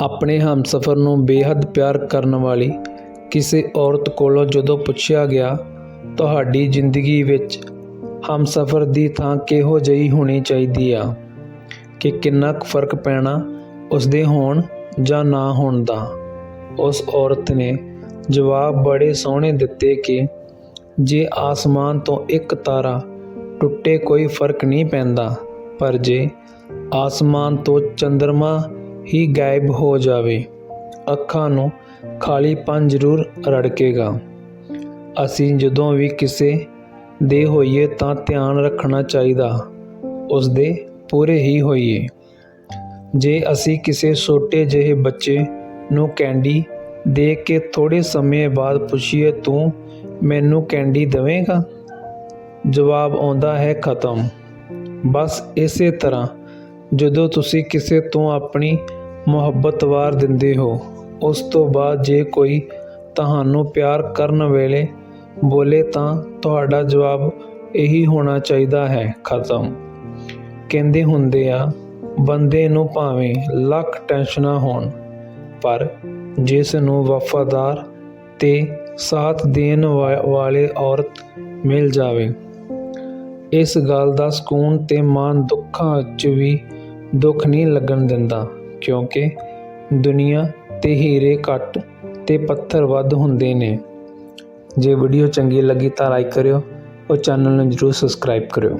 ਆਪਣੇ ਹਮਸਫ਼ਰ ਨੂੰ ਬੇਹੱਦ ਪਿਆਰ ਕਰਨ ਵਾਲੀ ਕਿਸੇ ਔਰਤ ਕੋਲੋਂ ਜਦੋਂ ਪੁੱਛਿਆ ਗਿਆ, ਤੁਹਾਡੀ ਜ਼ਿੰਦਗੀ ਵਿੱਚ ਹਮਸਫ਼ਰ ਦੀ ਥਾਂ ਕਿਹੋ ਜਿਹੀ ਹੋਣੀ ਚਾਹੀਦੀ ਆ? ਕਿ ਕਿੰਨਾ ਕੁ ਫ਼ਰਕ ਪੈਣਾ ਉਸਦੇ ਹੋਣ ਜਾਂ ਨਾ ਹੋਣ ਦਾ? ਉਸ ਔਰਤ ਨੇ ਜਵਾਬ ਬੜੇ ਸੋਹਣੇ ਦਿੱਤੇ ਕਿ ਜੇ ਆਸਮਾਨ ਤੋਂ ਇੱਕ ਤਾਰਾ ਟੁੱਟੇ ਕੋਈ ਫ਼ਰਕ ਨਹੀਂ ਪੈਂਦਾ, ਪਰ ਜੇ ਆਸਮਾਨ ਤੋਂ ਚੰਦਰਮਾ ਹੀ ਗਾਇਬ ਹੋ ਜਾਵੇ। ਅੱਖਾਂ ਨੂੰ ਖਾਲੀਪਨ ਜ਼ਰੂਰ ਰੜਕੇਗਾ। ਅਸੀਂ ਜਦੋਂ ਵੀ ਕਿਸੇ ਦੇ ਹੋਈਏ ਤਾਂ ਧਿਆਨ ਰੱਖਣਾ ਚਾਹੀਦਾ। ਉਸ ਦੇ ਪੂਰੇ ਹੀ ਹੋਈਏ। ਜੇ ਅਸੀਂ ਕਿਸੇ ਛੋਟੇ ਜਿਹੇ ਬੱਚੇ ਨੂੰ ਕੈਂਡੀ ਦੇ ਕੇ ਥੋੜੇ ਸਮੇਂ ਬਾਅਦ ਪੁੱਛੀਏ, ਤੂੰ ਮੈਨੂੰ ਕੈਂਡੀ ਦੇਵੇਂਗਾ? ਜਵਾਬ ਆਉਂਦਾ ਹੈ, ਖਤਮ। ਬਸ ਇਸੇ ਤਰ੍ਹਾਂ ਜਦੋਂ ਤੁਸੀਂ ਕਿਸੇ ਤੋਂ ਆਪਣੀ ਮੁਹੱਬਤ ਵਾਰ ਦਿੰਦੇ ਹੋ। ਉਸ ਤੋਂ ਬਾਅਦ ਜੇ ਕੋਈ ਤੁਹਾਨੂੰ ਪਿਆਰ ਕਰਨ ਵੇਲੇ ਬੋਲੇ ਤਾਂ ਤੁਹਾਡਾ ਜਵਾਬ ਇਹੀ ਹੋਣਾ ਚਾਹੀਦਾ ਹੈ, ਖਤਮ। ਕਹਿੰਦੇ ਹੁੰਦੇ ਆ, ਬੰਦੇ ਨੂੰ ਭਾਵੇਂ ਲੱਖ ਟੈਨਸ਼ਨਾਂ ਹੋਣ, ਪਰ ਜਿਸ ਨੂੰ ਵਫਾਦਾਰ ਤੇ ਸਾਥ ਦੇਣ ਵਾ- ਵਾਲੇ ਔਰਤ ਮਿਲ ਜਾਵੇ। ਇਸ ਗੱਲ ਦਾ ਸਕੂਨ ਤੇ ਮਾਨ ਦੁੱਖਾਂ ਵਿੱਚ ਵੀ ਦੁੱਖ ਨਹੀਂ ਲੱਗਣ ਦਿੰਦਾ। ਕਿਉਂਕਿ ਦੁਨੀਆ ਤੇ ਹੀਰੇ ਘੱਟ ਤੇ ਪੱਥਰ ਵੱਧ ਹੁੰਦੇ ਨੇ। ਜੇ ਵੀਡੀਓ ਚੰਗੀ ਲੱਗੀ ਤਾਂ ਲਾਈਕ ਕਰਿਓ ਔਰ ਚੈਨਲ ਨੂੰ ਜਰੂਰ ਸਬਸਕ੍ਰਾਈਬ ਕਰਿਓ।